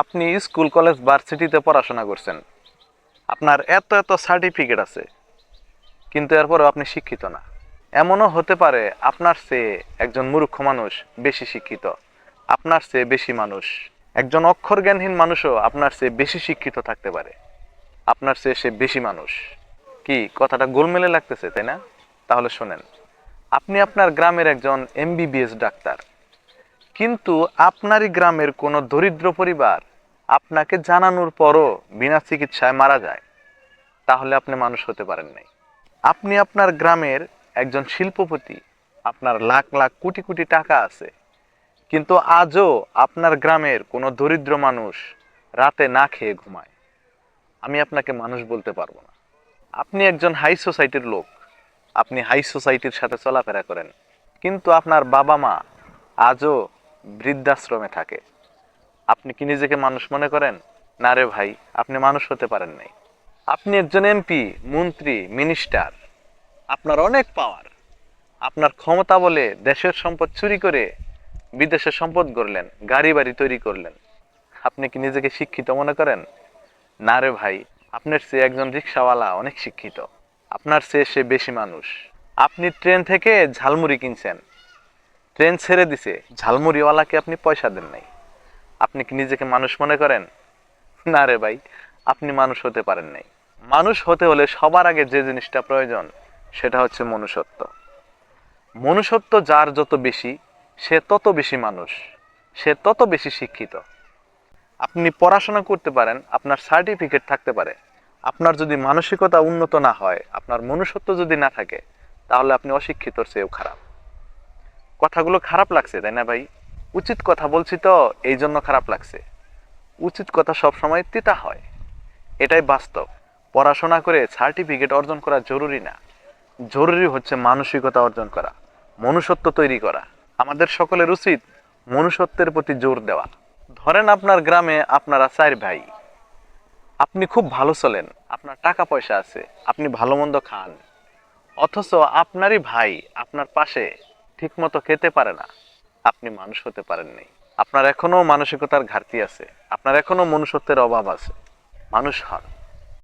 আপনি school, college, ভার্সিটিতে পড়াশোনা করছেন। আপনার এত এত সার্টিফিকেট আছে, কিন্তু এরপরেও আপনি শিক্ষিত না। এমনও হতে পারে আপনার চেয়ে একজন মূর্খ মানুষ বেশি শিক্ষিত, আপনার চেয়ে বেশি মানুষ। একজন অক্ষর জ্ঞানহীন মানুষও আপনার চেয়ে বেশি শিক্ষিত থাকতে পারে, আপনার চেয়ে সে বেশি মানুষ। কি, কথাটা গোলমেলে লাগতেছে, তাই না? তাহলে শোনেন, আপনি আপনার গ্রামের একজন এমবিবিএস ডাক্তার। কিন্তু আপনারই গ্রামের কোনো দরিদ্র পরিবার আপনাকে জানানোর পরও বিনা চিকিৎসায় মারা যায়, তাহলে আপনি মানুষ হতে পারেন নাই। আপনি আপনার গ্রামের একজন শিল্পপতি, আপনার লাখ লাখ কোটি কোটি টাকা আছে, কিন্তু আজও আপনার গ্রামের কোনো দরিদ্র মানুষ রাতে না খেয়ে ঘুমায়। আমি আপনাকে মানুষ বলতে পারব না। আপনি একজন হাই সোসাইটির লোক, আপনি হাই সোসাইটির সাথে চলাফেরা করেন, কিন্তু আপনার বাবা মা আজও বৃদ্ধাশ্রমে থাকে। আপনি কি নিজেকে মানুষ মনে করেন? না রে ভাই, আপনি মানুষ হতে পারেন নাই। আপনি একজন এমপি, মন্ত্রী, মিনিস্টার। আপনার অনেক পাওয়ার। আপনার ক্ষমতা বলে দেশের সম্পদ চুরি করে বিদেশে সম্পদ গড়লেন গাড়ি বাড়ি তৈরি করলেন। আপনি কি নিজেকে শিক্ষিত মনে করেন? না রে ভাই, আপনার চেয়ে একজন রিক্সাওয়ালা অনেক শিক্ষিত। আপনার চেয়ে সে বেশি মানুষ। আপনি ট্রেন থেকে ঝালমুড়ি কিনছেন। ট্রেন ছেড়ে দিছে, ঝালমুড়িওয়ালাকে আপনি পয়সা দেন নাই। আপনি কি নিজেকে মানুষ মনে করেন? না রে ভাই, আপনি মানুষ হতে পারেন নাই। মানুষ হতে হলে সবার আগে যে জিনিসটা প্রয়োজন, সেটা হচ্ছে মনুষ্যত্ব। মনুষ্যত্ব যার যত বেশি, সে তত বেশি মানুষ, সে তত বেশি শিক্ষিত। আপনি পড়াশোনা করতে পারেন, আপনার সার্টিফিকেট থাকতে পারে। আপনার যদি মানসিকতা উন্নত না হয়, আপনার মনুষ্যত্ব যদি না থাকে, তাহলে আপনি অশিক্ষিতর চেয়েও খারাপ। কথাগুলো খারাপ লাগছে, তাই না ভাই? উচিত কথা বলছি তো, এই জন্য খারাপ লাগছে। উচিত কথা সব সময় তিতা হয়। এটাই বাস্তব। পড়াশোনা করে সার্টিফিকেট অর্জন করা জরুরি না। জরুরি হচ্ছে মানসিকতা অর্জন করা, মনুষ্যত্ব তৈরি করা। আমাদের সকলের উচিত মনুষ্যত্বের প্রতি জোর দেওয়া। ধরেন আপনার গ্রামে আপনারা চার ভাই। আপনি খুব ভালো চলেন, আপনার টাকা পয়সা আছে, আপনি ভালো মন্দ খান। অথচ আপনারই ভাই আপনার পাশে ঠিকমতো খেতে পারে না। আপনি মানুষ হতে পারেন পারেননি। আপনার এখনও মানসিকতার ঘাটতি আছে। আপনার এখনও মনুষ্যত্বের অভাব আছে। মানুষ হন।